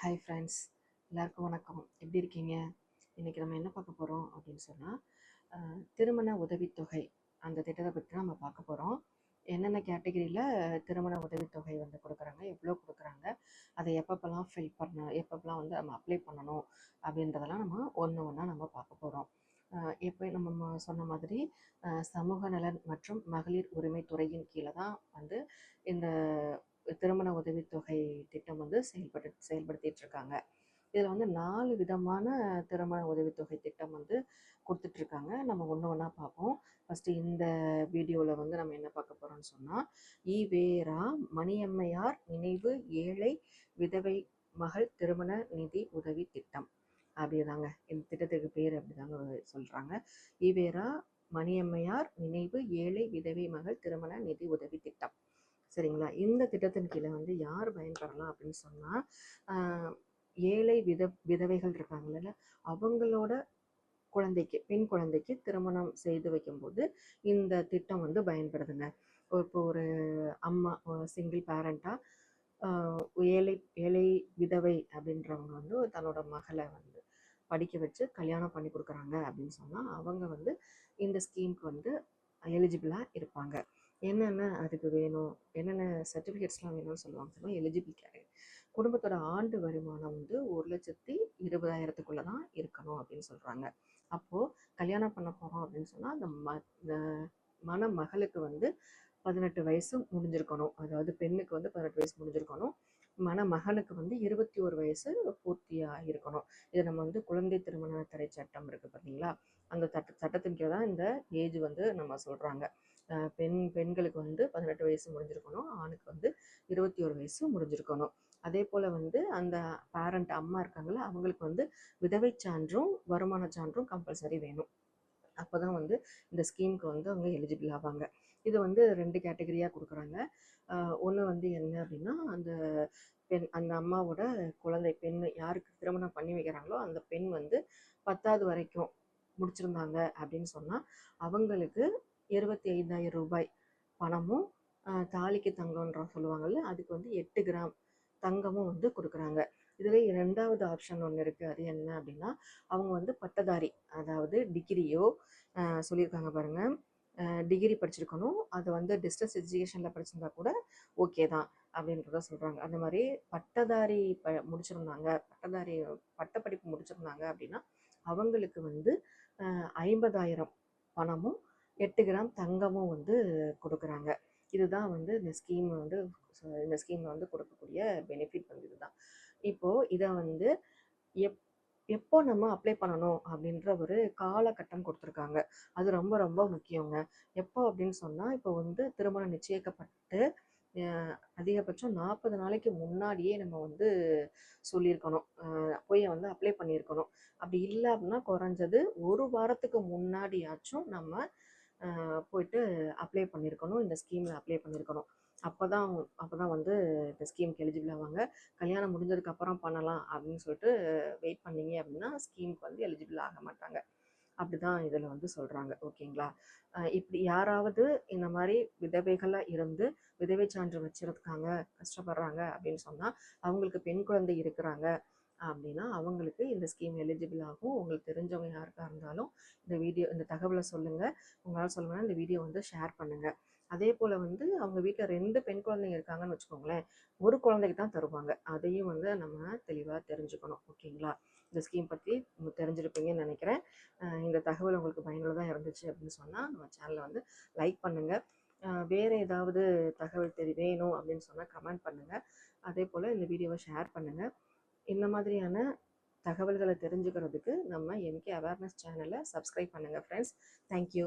Hi friends எல்லாருக்கும் வணக்கம். எப்படி இருக்கீங்க? இன்றைக்கி நம்ம என்ன பார்க்க போகிறோம் அப்படின்னு சொன்னால் திருமண உதவித்தொகை. அந்த திட்டத்தை பற்றி நம்ம பார்க்க போகிறோம் என்னென்ன கேட்டகரியில் திருமண உதவித்தொகை வந்து கொடுக்குறாங்க எவ்வளோ கொடுக்குறாங்க அதை எப்பப்பெல்லாம் ஃபில் பண்ண எப்பப்பெல்லாம் வந்து நம்ம அப்ளை பண்ணணும் அப்படின்றதெல்லாம் நம்ம ஒன்று ஒன்றா நம்ம பார்க்க போகிறோம் எப்போ நம்ம சொன்ன மாதிரி சமூக நலன் மற்றும் மகளிர் உரிமை துறையின் கீழே தான் வந்து இந்த திருமண உதவித்தொகை திட்டம் வந்து செயல்பட்டு செயல்படுத்திட்டு இருக்காங்க இதில் வந்து நாலு விதமான திருமண உதவித்தொகை திட்டம் வந்து கொடுத்துட்ருக்காங்க நம்ம ஒன்று ஒன்றா பார்ப்போம். ஃபஸ்ட்டு இந்த வீடியோவில் வந்து நம்ம என்ன பார்க்க போகிறோம்னு சொன்னால் ஈவேரா மணியம்மையார் நினைவு ஏழை விதவை மகள் திருமண நிதி உதவி திட்டம். அப்படிதாங்க. இந்த திட்டத்துக்கு பேர் அப்படிதாங்க சொல்கிறாங்க ஈவேரா மணியம்மையார் நினைவு ஏழை விதவை மகள் திருமண நிதி உதவி திட்டம். சரிங்களா? இந்த திட்டத்தின் கீழே வந்து யார் பயன்பெறலாம் அப்படின்னு சொன்னால் ஏழை வித விதவைகள் இருக்காங்கல்ல அவங்களோட குழந்தைக்கு பெண் குழந்தைக்கு திருமணம் செய்து வைக்கும்போது இந்த திட்டம் வந்து பயன்படுதுங்க. இப்போ ஒரு அம்மா சிங்கிள் பேரண்ட்டாக ஏழை ஏழை விதவை அப்படின்றவங்க வந்து தன்னோட மகளை வந்து படிக்க வச்சு கல்யாணம் பண்ணி கொடுக்குறாங்க அப்படின்னு சொன்னால் அவங்க வந்து இந்த ஸ்கீமுக்கு வந்து எலிஜிபிளாக இருப்பாங்க. என்னென்ன அதுக்கு வேணும்? என்னென்ன சர்டிஃபிகேட்ஸ்லாம் வேணும்னு சொல்லுவாங்க சொன்னால் எலிஜிபிள் கேட்டகரி குடும்பத்தோட ஆண்டு வருமானம் வந்து ஒரு லட்சத்தி இருபதாயிரத்துக்குள்ளே தான் இருக்கணும் அப்படின்னு சொல்கிறாங்க அப்போது கல்யாணம் பண்ண போகிறோம் அப்படின்னு சொன்னால் அந்த ம மணமகளுக்கு வந்து பதினெட்டு வயசு முடிஞ்சிருக்கணும். அதாவது பெண்ணுக்கு வந்து பதினெட்டு வயசு முடிஞ்சிருக்கணும். மணமகனுக்கு வந்து இருபத்தி ஒரு வயசு பூர்த்தியாக இருக்கணும் இது நம்ம வந்து குழந்தை திருமண தடை சட்டம் இருக்குது பார்த்தீங்களா அந்த சட்ட சட்டத்தின் கீழே தான் இந்த ஏஜ் வந்து நம்ம சொல்கிறாங்க பெண் பெண்களுக்கு வந்து பதினெட்டு வயசு முடிஞ்சிருக்கணும் ஆணுக்கு வந்து இருபத்தி ஒரு வயசு முடிஞ்சிருக்கணும். அதே போல் வந்து அந்த பேரண்ட் அம்மா இருக்காங்கல்ல அவங்களுக்கு வந்து விதவை சான்றும் வருமான சான்றும் கம்பல்சரி வேணும். அப்போ தான் வந்து இந்த ஸ்கீமுக்கு வந்து அவங்க எலிஜிபிள் ஆவாங்க. இது வந்து ரெண்டு கேட்டகரியாக கொடுக்குறாங்க. ஒன்று வந்து என்ன அப்படின்னா அந்த பெண் அந்த அம்மாவோட குழந்தை பெண் யாருக்கு திருமணம் பண்ணி வைக்கிறாங்களோ அந்த பெண் வந்து பத்தாவது வரைக்கும் முடிச்சிருந்தாங்க அப்படின்னு சொன்னால் அவங்களுக்கு இருபத்தி ஐந்தாயிரம் ரூபாய் பணமும் தாலிக்கு தங்கம்ன்ற சொல்லுவாங்கல்ல அதுக்கு வந்து எட்டு கிராம் தங்கமும் வந்து கொடுக்குறாங்க. இதுவே ரெண்டாவது ஆப்ஷன் ஒன்று இருக்குது அது என்ன அப்படின்னா அவங்க வந்து பட்டதாரி அதாவது டிகிரியோ சொல்லியிருக்காங்க பாருங்கள் டிகிரி படிச்சிருக்கணும். அது வந்து டிஸ்டன்ஸ் எஜுகேஷனில் படிச்சிருந்தா கூட ஓகே தான் அப்படின்றத சொல்கிறாங்க அந்த மாதிரி பட்டதாரி ப முடிச்சிருந்தாங்க. பட்டதாரி பட்டப்படிப்பு முடிச்சிருந்தாங்க அப்படின்னா அவங்களுக்கு வந்து ஐம்பதாயிரம் பணமும் எட்டு கிராம் தங்கமும் வந்து கொடுக்குறாங்க. இதுதான் வந்து இந்த ஸ்கீம் வந்து இந்த ஸ்கீமில் வந்து கொடுக்கக்கூடிய பெனிஃபிட் வந்து இதுதான். இப்போது இதை வந்து எப் எப்போ நம்ம அப்ளை பண்ணணும் அப்படின்ற ஒரு காலகட்டம் கொடுத்துருக்காங்க. அது ரொம்ப ரொம்ப முக்கியங்க. எப்போ அப்படின்னு சொன்னால் இப்போ வந்து திருமணம் நிச்சயிக்கப்பட்டு அதிகபட்சம் நாற்பது நாளைக்கு முன்னாடியே நம்ம வந்து சொல்லியிருக்கணும். போய் வந்து அப்ளை பண்ணியிருக்கணும். அப்படி இல்லை அப்படின்னா குறைஞ்சது ஒரு வாரத்துக்கு முன்னாடியாச்சும் நம்ம போயிட்டு அப்ளை பண்ணியிருக்கணும். இந்த ஸ்கீமில் அப்ளை பண்ணியிருக்கணும். அப்போ தான் அப்போ தான் வந்து இந்த ஸ்கீமுக்கு எலிஜிபிள் ஆவாங்க. கல்யாணம் முடிஞ்சதுக்கப்புறம் பண்ணலாம் அப்படின்னு சொல்லிட்டு வெயிட் பண்ணீங்க அப்படின்னா ஸ்கீமுக்கு வந்து எலிஜிபிள் ஆக மாட்டாங்க. அப்படி தான் இதில் வந்து சொல்கிறாங்க ஓகேங்களா? இப்படி யாராவது இந்த மாதிரி விதவைகளாக இருந்து விதவை சான்று வச்சிருக்காங்க கஷ்டப்படுறாங்க அப்படின்னு சொன்னால் அவங்களுக்கு பெண் குழந்தை இருக்கிறாங்க அப்படின்னா அவங்களுக்கு இந்த ஸ்கீம் எலிஜிபிள் ஆகும். உங்களுக்கு தெரிஞ்சவங்க யாருக்காக இருந்தாலும் இந்த வீடியோ இந்த தகவலை சொல்லுங்கள் உங்களால் சொல்லுங்கன்னா இந்த வீடியோ வந்து ஷேர் பண்ணுங்கள் அதே போல் வந்து அவங்க வீட்டில் ரெண்டு பெண் குழந்தைங்க இருக்காங்கன்னு வச்சுக்கோங்களேன். ஒரு குழந்தைக்கு தான் தருவாங்க. அதையும் வந்து நம்ம தெளிவாக தெரிஞ்சுக்கணும். ஓகேங்களா? இந்த ஸ்கீம் பற்றி தெரிஞ்சிருப்பீங்கன்னு நினைக்கிறேன். இந்த தகவல் உங்களுக்கு பயனுள்ளதாக இருந்துச்சு அப்படின்னு சொன்னால் நம்ம சேனலை வந்து லைக் பண்ணுங்கள் வேறு ஏதாவது தகவல் தெரி வேணும் அப்படின்னு சொன்னால் கமெண்ட் பண்ணுங்கள் அதே போல் இந்த வீடியோவை ஷேர் பண்ணுங்கள் இந்த மாதிரியான தகவல்களை தெரிஞ்சுக்கிறதுக்கு நம்ம எம்கே அவேர்னஸ் சேனலை சப்ஸ்கிரைப் பண்ணுங்கள் ஃப்ரெண்ட்ஸ் தேங்க்யூ